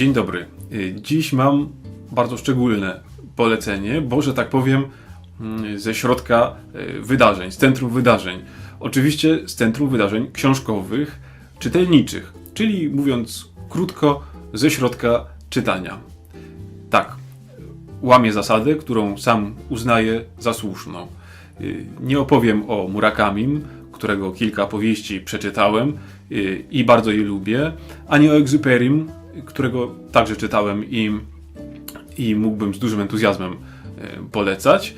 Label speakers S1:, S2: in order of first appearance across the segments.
S1: Dzień dobry. Y, Dziś mam bardzo szczególne polecenie, bo że tak powiem, mm, ze środka y, wydarzeń, z centrum wydarzeń. Oczywiście z centrum wydarzeń książkowych, czytelniczych, czyli mówiąc krótko, ze środka czytania. Tak, łamię zasadę, którą sam uznaję za słuszną. Y, Nie opowiem o Murakamim, którego kilka powieści przeczytałem i bardzo je lubię, ani o Exuperim, którego także czytałem i, i mógłbym z dużym entuzjazmem y, polecać,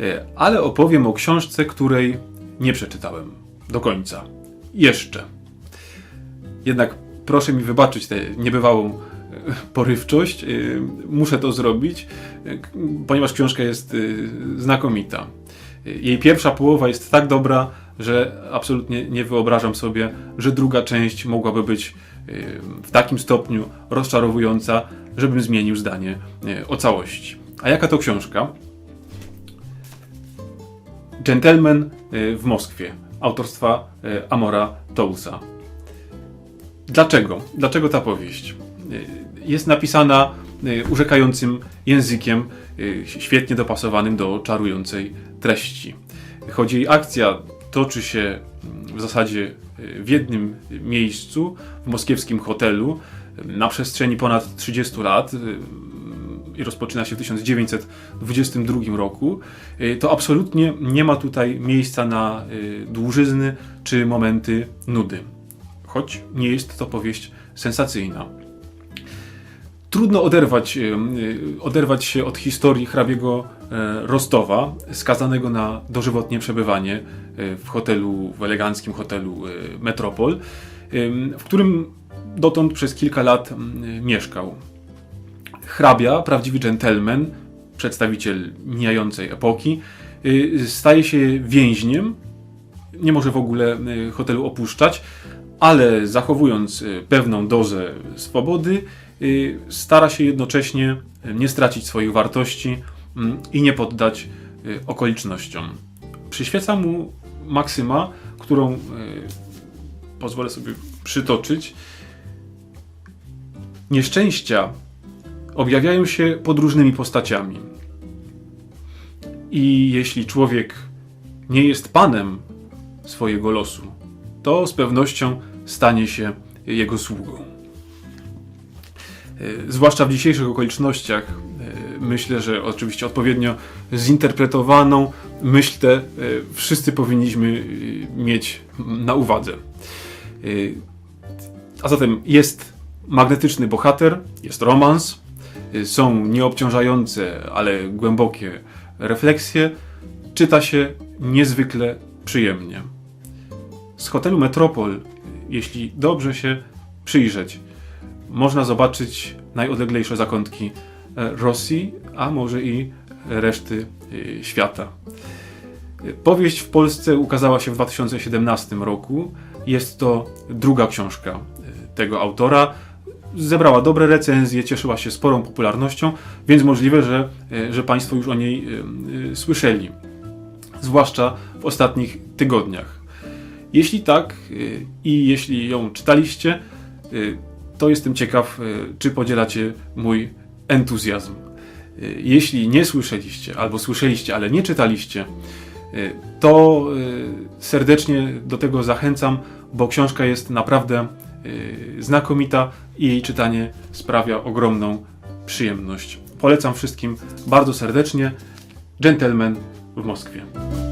S1: y, ale opowiem o książce, której nie przeczytałem do końca. Jeszcze. Jednak proszę mi wybaczyć tę niebywałą e, porywczość. Muszę to zrobić, ponieważ książka jest znakomita. Jej pierwsza połowa jest tak dobra, że absolutnie nie wyobrażam sobie, że druga część mogłaby być w takim stopniu rozczarowująca, żebym zmienił zdanie y, o całości. A jaka to książka? Gentleman y, w Moskwie, autorstwa y, Amora Tousa. Dlaczego? Dlaczego ta powieść? Jest napisana urzekającym językiem, świetnie dopasowanym do czarującej treści. Choć jej akcja toczy się mm, w zasadzie w jednym miejscu, w moskiewskim hotelu, na przestrzeni ponad 30 lat, y, i rozpoczyna się w 1922 roku, y, to absolutnie nie ma tutaj miejsca na y, dłużyzny czy momenty nudy. Choć nie jest to powieść sensacyjna. Trudno oderwać, y, oderwać się od historii hrabiego e, Rostowa, skazanego na dożywotnie przebywanie y, w hotelu, w eleganckim hotelu Metropol, w którym dotąd przez kilka lat mieszkał. Hrabia, prawdziwy dżentelmen, przedstawiciel mijającej epoki, staje się więźniem, nie może w ogóle hotelu opuszczać, ale zachowując pewną dozę swobody, stara się jednocześnie y, nie stracić swoich wartości mm, i nie poddać y, okolicznościom. Przyświeca mu maksyma, którą y, pozwolę sobie przytoczyć. Nieszczęścia objawiają się pod różnymi postaciami. I jeśli człowiek nie jest panem swojego losu, to z pewnością stanie się jego sługą. E, Zwłaszcza w dzisiejszych okolicznościach, e, myślę, że oczywiście odpowiednio zinterpretowaną myśl tę e, wszyscy powinniśmy mieć na uwadze. A zatem jest magnetyczny bohater, jest romans, są nieobciążające, ale głębokie refleksje, czyta się niezwykle przyjemnie. Z hotelu Metropol, jeśli dobrze się przyjrzeć, można zobaczyć najodleglejsze zakątki e, Rosji, a może i reszty y, świata. Powieść w Polsce ukazała się w 2017 roku. Jest to druga książka y, tego autora. Zebrała dobre recenzje, cieszyła się sporą popularnością, więc możliwe, że, że Państwo już o niej słyszeli. Zwłaszcza w ostatnich tygodniach. Jeśli tak i jeśli ją czytaliście, to jestem ciekaw, y, czy podzielacie mój entuzjazm. Y, Jeśli nie słyszeliście, albo słyszeliście, ale nie czytaliście, y, to serdecznie do tego zachęcam, bo książka jest naprawdę znakomita i jej czytanie sprawia ogromną przyjemność. Polecam wszystkim bardzo serdecznie. Gentleman w Moskwie.